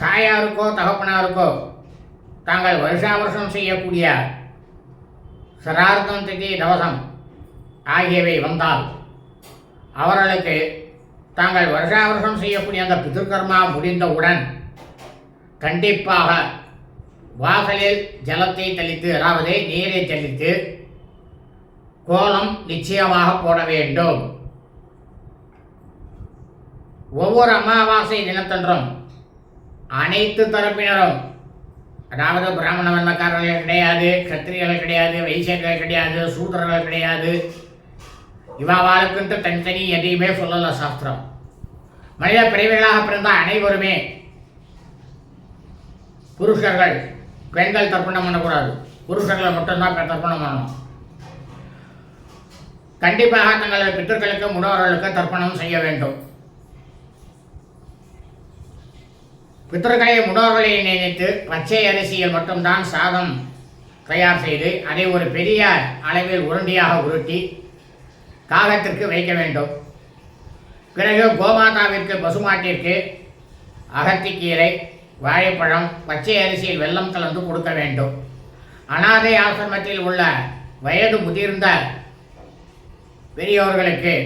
தாயாருக்கோ தகப்பனாருக்கோ தாங்கள் வருஷா வருஷம் செய்யக்கூடிய சரார்த்தம் திதி தவசம் ஆகியவை வந்தால் அவர்களுக்கு தாங்கள் வருஷா வருஷம் செய்யக்கூடிய அந்த பிதிர்கர்மா முடிந்தவுடன் கண்டிப்பாக வாசலில் ஜலத்தை தெளித்து அதாவது நீரை தெளித்து கோலம் நிச்சயமாக போட வேண்டும். ஒவ்வொரு அமாவாசை தினத்தன்றும் அனைத்து தரப்பினரும் அதாவது பிராமண வர்ணக்காரர்கள் கிடையாது கத்திரிகள் கிடையாது வைசியர்கள் கிடையாது சூத்திரர்கள் கிடையாது. இவாவாளுக்குன்ட்டு தனித்தனி எதையுமே சொல்லல சாஸ்திரம். மனித பிரிவுகளாக பிறந்த அனைவருமே புருஷர்கள் பெண்கள் தர்ப்பணம் பண்ணக்கூடாது. புருஷர்களை மட்டும்தான் தர்ப்பணம் பண்ணணும். கண்டிப்பாக தங்களது பித்தர்களுக்கு முன்னோர்களுக்கு தர்ப்பணம் செய்ய வேண்டும். பித்தர்களை முன்னோர்களை நினைத்து பச்சை அரிசியில் மட்டும்தான் சாதம் தயார் செய்து அதை ஒரு பெரிய அளவில் உருண்டியாக உருட்டி காகத்திற்கு வைக்க வேண்டும். பிறகு கோமாதாவிற்கு பசுமாட்டிற்கு அகத்திக்கீரை வாழைப்பழம் பச்சை அரிசியில் வெள்ளம் கலந்து கொடுக்க வேண்டும். அனாதை ஆசிரமத்தில் உள்ள வயது முதிர்ந்த பெரியோர்களுக்கு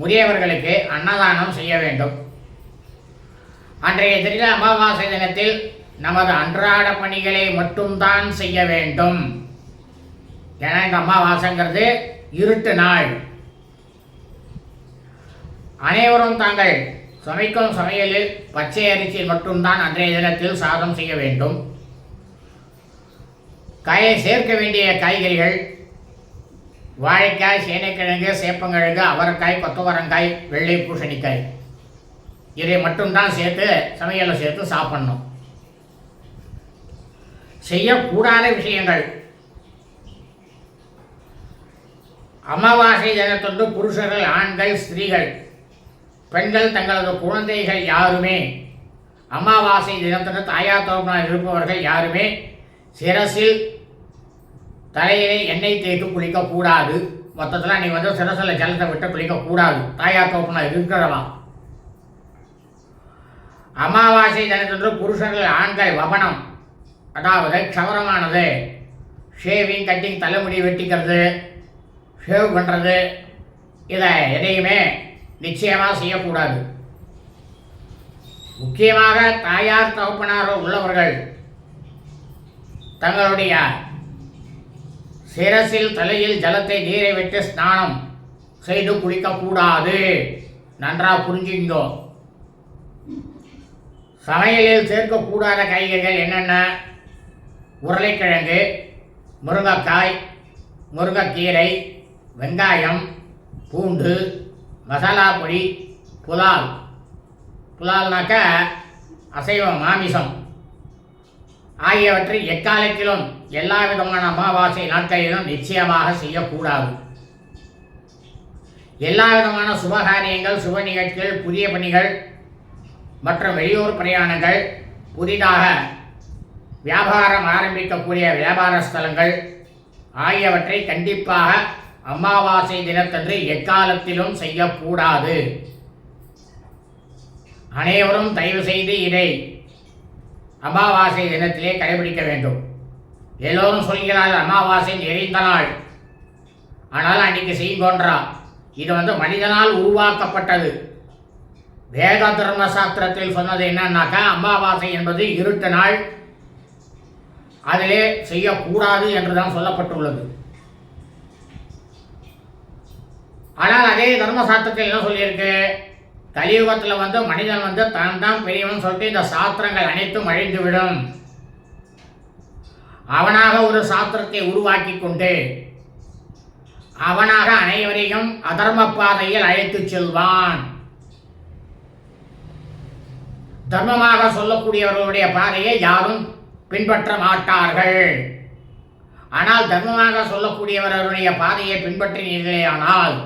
முதியவர்களுக்கு அன்னதானம் செய்ய வேண்டும். அன்றைய தின அமாவாசை தினத்தில் நமது அன்றாட பணிகளை மட்டும்தான் செய்ய வேண்டும். ஏன்னா இந்த அமாவாசைங்கிறது இருட்டு நாள். அனைவரும் தாங்கள் சமைக்கும் சமையலில் பச்சை அரிசியில் மட்டும்தான் அன்றைய தினத்தில் சாதம் செய்ய வேண்டும். காயை சேர்க்க வேண்டிய காய்கறிகள் வாழைக்காய் சேனைக்கிழங்கு சேப்பங்கிழங்கு அவரைக்காய் கொத்தவரங்காய் வெள்ளை பூசணிக்காய். இதை மட்டும்தான் சேர்த்து சமையலை சேர்த்து சாப்பிடணும். செய்யக்கூடாத விஷயங்கள். அமாவாசை தினத்தொன்று புருஷர்கள் ஆண்கள் ஸ்திரீகள் பெண்கள் தங்களது குழந்தைகள் யாருமே அமாவாசை தினத்தொன்று தாயார் தோப்பனார் இருப்பவர்கள் யாருமே சிரசில் தலையிலே எண்ணெய் தேய்த்து குளிக்கக்கூடாது. மொத்தத்தில் நீ வந்து சிரசில் ஜலத்தை விட்டு குளிக்கக்கூடாது. தாயார் தோப்பனார் இருக்கிறவா? அமாவாசை தினத்தன்று புருஷர்கள் ஆண்கள் வபனம். அதாவது க்ஷவரமானது ஷேவிங் கட்டிங் தலைமுடி வெட்டிக்கிறது. ஷேவ் பண்ணுறது இதை எதையுமே நிச்சயமாக செய்யக்கூடாது. முக்கியமாக தாயார் தகப்பனாரோ உள்ளவர்கள் தங்களுடைய சிரசில் தலையில் ஜலத்தை நீரை விட்டு ஸ்நானம் செய்து குளிக்கக்கூடாது. நன்றாக புரிஞ்சுங்கோ. சமையலில் சேர்க்கக்கூடாத காய்கறிகள் என்னென்ன? உருளைக்கிழங்கு முருங்கைக்காய் முருங்கைக்கீரை வெங்காயம் பூண்டு மசாலா பொடி புலால். புலால்னாக்க அசைவம் மாமிசம். ஆகியவற்றை எக்காலத்திலும் எல்லா விதமான அமாவாசை நாட்களிலும் நிச்சயமாக செய்யக்கூடாது. எல்லா விதமான சுபகாரியங்கள் சுப நிகழ்ச்சிகள் புதிய பணிகள் மற்றும் வெளியூர் பிரயாணங்கள் புதிதாக வியாபாரம் ஆரம்பிக்கக்கூடிய வியாபார ஸ்தலங்கள் ஆகியவற்றை கண்டிப்பாக அமாவாசை தினத்தன்று எக்காலத்திலும் செய்யக்கூடாது. அனைவரும் தயவு செய்து இதை அமாவாசை தினத்திலே கடைபிடிக்க வேண்டும். எல்லோரும் சொல்கிறார்கள் அமாவாசை எரிந்த நாள். ஆனால் அன்னைக்கு செய்யுங்கோன்றா இது வந்து மனிதனால் உருவாக்கப்பட்டது. வேத தர்ம சாஸ்திரத்தில் சொன்னது என்னன்னாக்கா அமாவாசை என்பது இருட்ட நாள். அதிலே செய்யக்கூடாது என்றுதான் சொல்லப்பட்டுள்ளது. ஆனால் அதே தர்மசாஸ்திரத்தில் என்ன சொல்லியிருக்கு? கலியுகத்தில் வந்து மனிதன் வந்து தான் தான் பெரியவன் சொல்லிட்டு இந்த சாஸ்திரங்கள் அனைத்தும் அழிந்துவிடும். அவனாக ஒரு சாஸ்திரத்தை உருவாக்கி கொண்டு அவனாக அனைவரையும் அதர்ம பாதையில் அழைத்துச் செல்வான். தர்மமாக சொல்லக்கூடியவர்களுடைய பாதையை யாரும் பின்பற்ற மாட்டார்கள். ஆனால் தர்மமாக சொல்லக்கூடியவர்களுடைய பாதையை பின்பற்றினீர்களேயானால்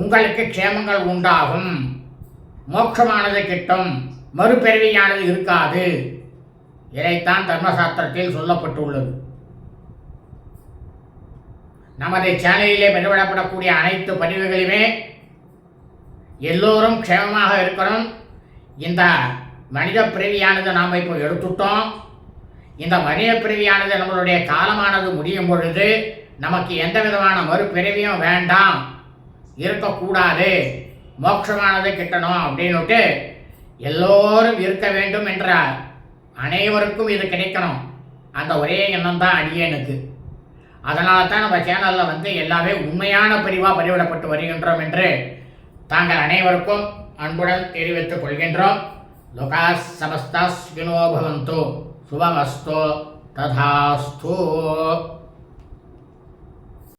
உங்களுக்கு க்ஷேமங்கள் உண்டாகும். மோட்சமானது கிட்டும் மறுபிறவியானது இருக்காது. இதைத்தான் தர்மசாஸ்திரத்தில் சொல்லப்பட்டுள்ளது. நமது சேனலிலே பதிவிடப்படக்கூடிய அனைத்து பதிவுகளுமே எல்லோரும் க்ஷேமமாக இருக்கணும். இந்த மனித பிறவியானது நாம் இப்போ எடுத்துட்டோம். இந்த மனித பிறவியானது நம்மளுடைய காலமானது முடியும் பொழுது நமக்கு எந்த விதமான மறுபிறவியும் வேண்டாம். இருக்கக்கூடாது. மோட்சமானது கிட்டணும் அப்படின்னுட்டு எல்லோரும் இருக்க வேண்டும் என்ற அனைவருக்கும் இது கிடைக்கணும். அந்த ஒரே எண்ணம் தான் அடியனுக்கு அதனால தான் நம்ம சேனலில் வந்து எல்லாமே உண்மையான பிரிவாக பதிவிடப்பட்டு வருகின்றோம் என்று தாங்கள் அனைவருக்கும் அன்புடன் தெரிவித்துக் கொள்கின்றோம். லோகா சமஸ்தாஸ்வினோ பவந்தோ. சுபமஸ்தோ ததாஸ்து.